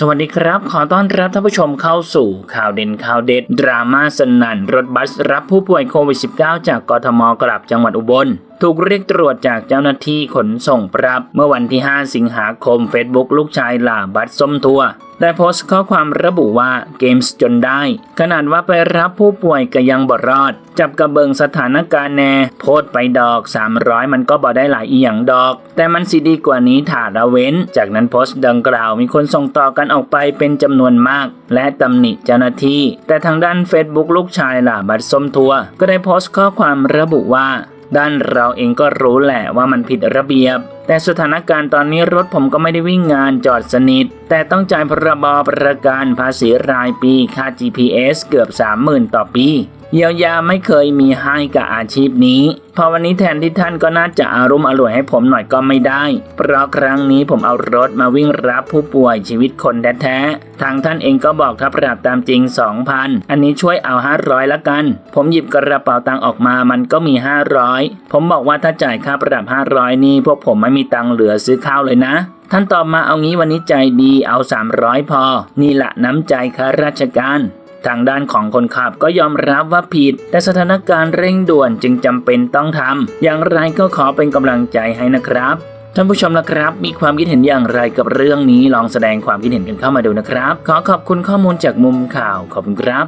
สวัสดีครับ ขอต้อนรับท่านผู้ชมเข้าสู่ข่าวเด่นข่าวเด็ด ดราม่าสนั่น รถบัสรับผู้ป่วยโควิด -19 จากกทมกลับจังหวัดอุบลถูกเรียกตรวจจากเจ้าหน้าที่ขนส่งปรับ เมื่อวันที่ 5 สิงหาคม Facebook ลูกชายหล่าบัสส้มทัวได้โพสต์ข้อความระบุว่าเกมส์จนได้ ขนาดว่าไปรับผู้ป่วยก็ยังบ่รอด จับกระเบิงสถานการณ์แน่ โพสต์ไปดอก 300 มันก็บ่ได้หลายอีหยังดอก แต่มันสิดีกว่านี้ถาละเว้น จากนั้นโพสต์ดังกล่าวมีคนส่งต่อกันออกไปเป็นจำนวนมาก และตำหนิเจ้าหน้าที่ แต่ทางด้าน Facebook ลูกชายล่ะบัตรส้มทัวก็ได้โพสต์ข้อความระบุว่า ด้านเราเองก็รู้แหละว่ามันผิดระเบียบ แต่สถานการณ์ตอนนี้รถผมก็ไม่ได้วิ่งงานจอดสนิท แต่ต้องจ่ายพรบประกันภาษีรายปีค่า GPS เกือบ 30,000 ต่อปี เยียวยาไม่เคยมีให้กับอาชีพนี้ พอวันนี้แทนที่ท่านก็น่าจะอารมณ์อร่วยให้ผมหน่อยก็ไม่ได้ เพราะครั้งนี้ผมเอารถมาวิ่งรับผู้ป่วยชีวิตคนแท้ๆ ทางท่านเองก็บอกถ้าปรับตามจริง 2,000 อันนี้ช่วยเอา 500 ละกัน ผมหยิบกระเป๋าตังออกมามันก็มี 500 ผมบอกว่าถ้าจ่ายค่าปรับ 500 นี่พวกผมไม่มีตังเหลือซื้อข้าวเลยนะท่านตอบมาเอางี้วันนี้ใจดีเอา 300 พอ นี่ละน้ำใจข้าราชการ ทางด้านของคนขับก็ยอมรับว่าผิด แต่สถานการณ์เร่งด่วนจึงจำเป็นต้องทำอย่างไรก็ขอเป็นกำลังใจให้นะครับท่านผู้ชมละครับ มีความคิดเห็นอย่างไรกับเรื่องนี้ลองแสดงความคิดเห็นกันเข้ามาดูนะครับ ขอขอบคุณข้อมูลจากมุมข่าวขอบคุณครับ